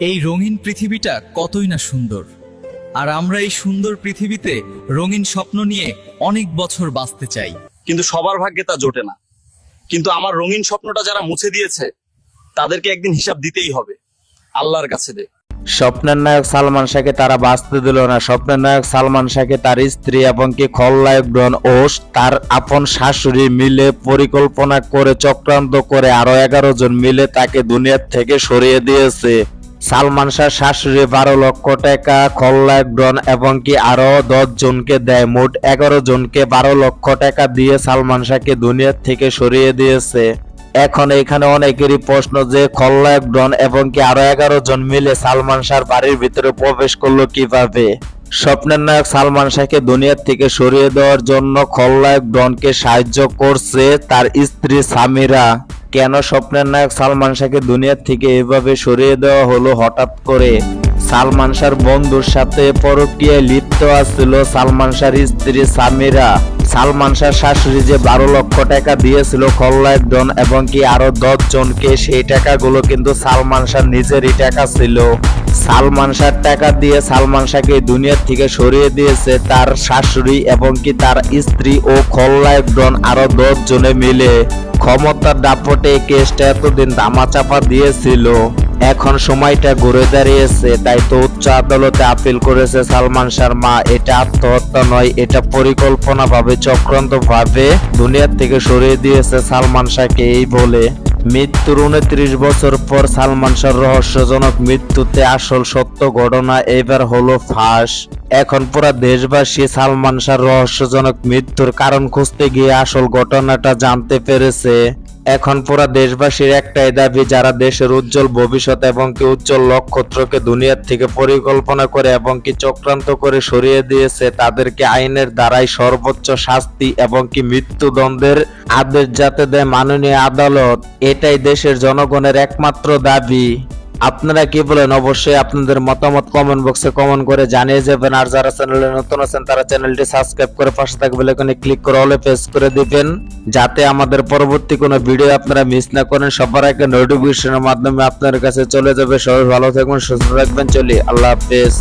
এই রঙিন পৃথিবীটা কতই না সুন্দর। আর আমরা এই সুন্দর পৃথিবীতে রঙিন স্বপ্ন নিয়ে অনেক বছর বাঁচতে চাই। কিন্তু সবার ভাগ্যে তা জোটে না। কিন্তু আমার রঙিন স্বপ্নটা যারা মুছে দিয়েছে তাদেরকে একদিন হিসাব দিতেই হবে। আল্লাহর কাছে দে। স্বপ্নের নায়ক সালমান শাহকে তারা বাঁচতে দিল না। স্বপ্নের নায়ক সালমান শাহকে তার স্ত্রী এবং কি খলনায়ক ডন ও তার আপন শাশুড়ি মিলে পরিকল্পনা করে চক্রান্ত করে আরও এগারো জন মিলে তাকে দুনিয়ার থেকে সরিয়ে দিয়েছে। সালমান শাহ শাশুড়ি বারো লক্ষ টাকা খল্লায়ক ডন এবং কি আরও দশ জনকে দেয়। মোট এগারো জনকে বারো লক্ষ টাকা দিয়ে সালমান শাহকে দুনিয়ার থেকে সরিয়ে দিয়েছে। এখন এখানে অনেকেরই প্রশ্ন যে খল্লায়ক ডন এবং কি আরও এগারো জন মিলে সালমান শাহর বাড়ির ভিতরে প্রবেশ করল কীভাবে? স্বপ্নের নায়ক সালমান শাহকে দুনিয়ার থেকে সরিয়ে দেওয়ার জন্য খলনায়ক ডনকে সাহায্য করছে তার স্ত্রী সামিরা। কেন স্বপ্নের নায়ক সালমান শাহকে দুনিয়ার থেকে এভাবে সরিয়ে দেওয়া হলো হঠাৎ করে? সালমান শাহর বন্ধুর সাথে পরকীয়ায় লিপ্ত আছিল সালমান শাহর স্ত্রী সামিরা। সালমান শাহর শাশুড়ি যে বারো লক্ষ টাকা দিয়েছিল খলনায়ক ডন এবং কি আরও দশ জনকে সেই টাকাগুলো কিন্তু সালমান শাহ নিজেরই টাকা ছিল। সালমান শাহর টাকা দিয়ে সালমান শাহকে এই দুনিয়ার থেকে সরিয়ে দিয়েছে। তার শাশুড়ি এবং কি তার স্ত্রী ও খলনায়ক ডন আরও দশ জনে মিলে ক্ষমতার দাপটে কেসটা এতদিন দামাচাপা দিয়েছিল। এখন সময়টা ঘুরে দাঁড়িয়েছে, তাই তো উচ্চ আদালতে আপিল করেছে সালমান শাহর মা। এটা আত্মহত্যা নয়, এটা পরিকল্পনা ভাবে চক্রান্ত ভাবে দুনিয়ার থেকে সরিয়ে দিয়েছে সালমান শাহকে এই বলে। মৃত্যুর উনত্রিশ বছর পর সালমান শাহর রহস্যজনক মৃত্যুতে আসল সত্য ঘটনা এবার হলো ফাঁস। এখন পুরা দেশবাসী সালমান শাহর রহস্যজনক মৃত্যুর কারণ খুঁজতে গিয়ে আসল ঘটনাটা জানতে পেরেছে। এখন পুরা দেশবাসীর একটাই দাবি, যারা দেশের উজ্জ্বল ভবিষ্যৎ এবং কি উজ্জ্বল নক্ষত্রকে দুনিয়ার থেকে পরিকল্পনা করে এবং কি চক্রান্ত করে সরিয়ে দিয়েছে, তাদেরকে আইনের দ্বারাই সর্বোচ্চ শাস্তি এবং কি মৃত্যুদণ্ডের আদেশ যাতে দেয় মাননীয় আদালত, এটাই দেশের জনগণের একমাত্র দাবি। আপনারা কি বলেন? অবশ্যই আপনাদের মতামত কমেন্ট বক্সে কমেন্ট করে জানিয়ে যাবেন। আর যারা চ্যানেলে নতুন আছেন, তারা চ্যানেলটি সাবস্ক্রাইব করে পাশে থাকবে এখানে ক্লিক করে অলে প্রেস করে দিবেন, যাতে আমাদের পরবর্তী কোনো ভিডিও আপনারা মিস না করেন। সবার আগে নোটিফিকেশনের মাধ্যমে আপনার কাছে চলে যাবে। সবাই ভালো থাকবেন, সুস্থ থাকবেন। চলি, আল্লাহ হাফেজ।